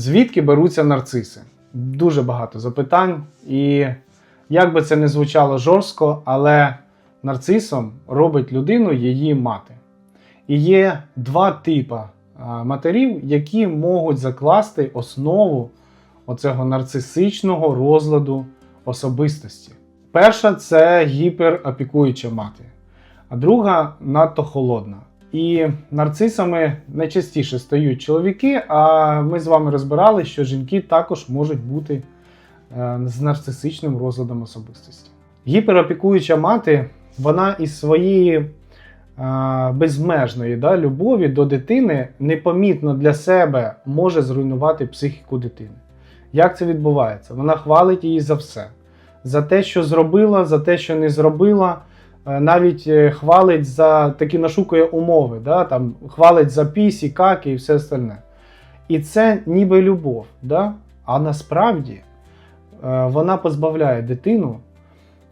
Звідки беруться нарциси? Дуже багато запитань, і як би це не звучало жорстко, але нарцисом робить людину її мати. І є два типи матерів, які можуть закласти основу оцього нарцисичного розладу особистості. Перша це гіперопікуюча мати, а друга надто холодна. І нарцисами найчастіше стають чоловіки, а ми з вами розбирали, що жінки також можуть бути е, з нарцисичним розладом особистості. Гіперопікуюча мати, вона із своєї е, безмежної да, любові до дитини непомітно для себе може зруйнувати психіку дитини. Як це відбувається? Вона хвалить її за все. За те, що зробила, за те, що не зробила, навіть е, хвалить за такі нашукує умови, да? там, хвалить за пісі, каки і все остальне. І це ніби любов. Да? А насправді е, вона позбавляє дитину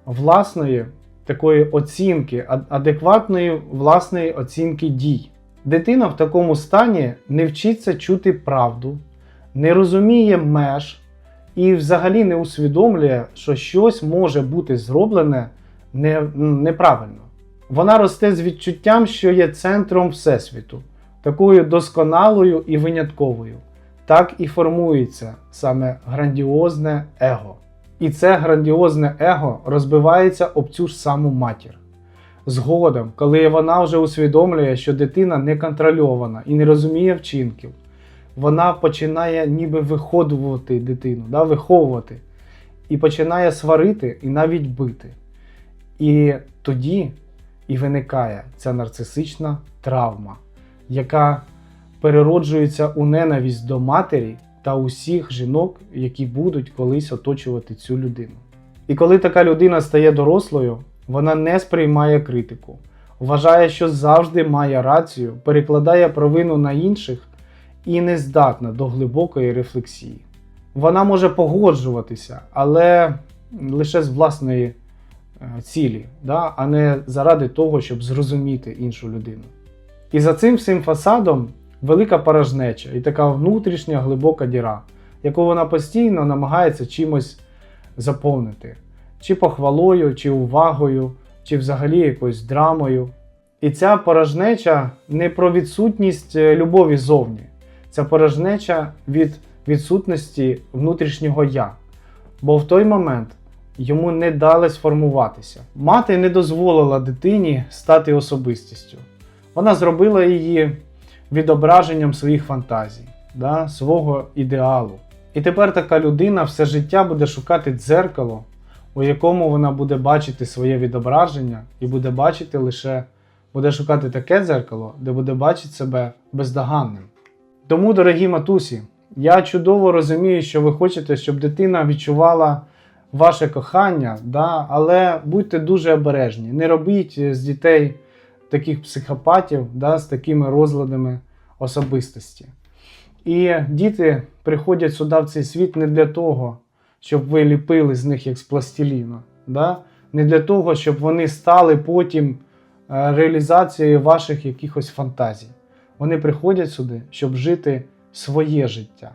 власної такої оцінки, адекватної власної оцінки дій. Дитина в такому стані не вчиться чути правду, не розуміє меж і взагалі не усвідомлює, що щось може бути зроблене не, неправильно. Вона росте з відчуттям, що є центром Всесвіту, такою досконалою і винятковою. Так і формується саме грандіозне его. І це грандіозне его розбивається об цю ж саму матір. Згодом, коли вона вже усвідомлює, що дитина не контрольована і не розуміє вчинків, вона починає ніби виходувати дитину, да, виховувати, і починає сварити і навіть бити. І тоді і виникає ця нарцисична травма, яка перероджується у ненависть до матері та усіх жінок, які будуть колись оточувати цю людину. І коли така людина стає дорослою, вона не сприймає критику, вважає, що завжди має рацію, перекладає провину на інших і не здатна до глибокої рефлексії. Вона може погоджуватися, але лише з власної цілі, да? а не заради того, щоб зрозуміти іншу людину. І за цим всім фасадом велика порожнеча і така внутрішня глибока діра, яку вона постійно намагається чимось заповнити, чи похвалою, чи увагою, чи взагалі якоюсь драмою. І ця порожнеча не про відсутність е, любові зовні, це порожнеча від відсутності внутрішнього я. Бо в той момент йому не дали сформуватися. Мати не дозволила дитині стати особистістю. Вона зробила її відображенням своїх фантазій, да, свого ідеалу. І тепер така людина все життя буде шукати дзеркало, у якому вона буде бачити своє відображення, і буде бачити лише, буде шукати таке дзеркало, де буде бачити себе бездоганним. Тому, дорогі матусі, я чудово розумію, що ви хочете, щоб дитина відчувала ваше кохання, да? але будьте дуже обережні. Не робіть з дітей таких психопатів да? з такими розладами особистості. І діти приходять сюди в цей світ не для того, щоб ви ліпили з них як з пластиліну. Да? Не для того, щоб вони стали потім е, реалізацією ваших якихось фантазій. Вони приходять сюди, щоб жити своє життя.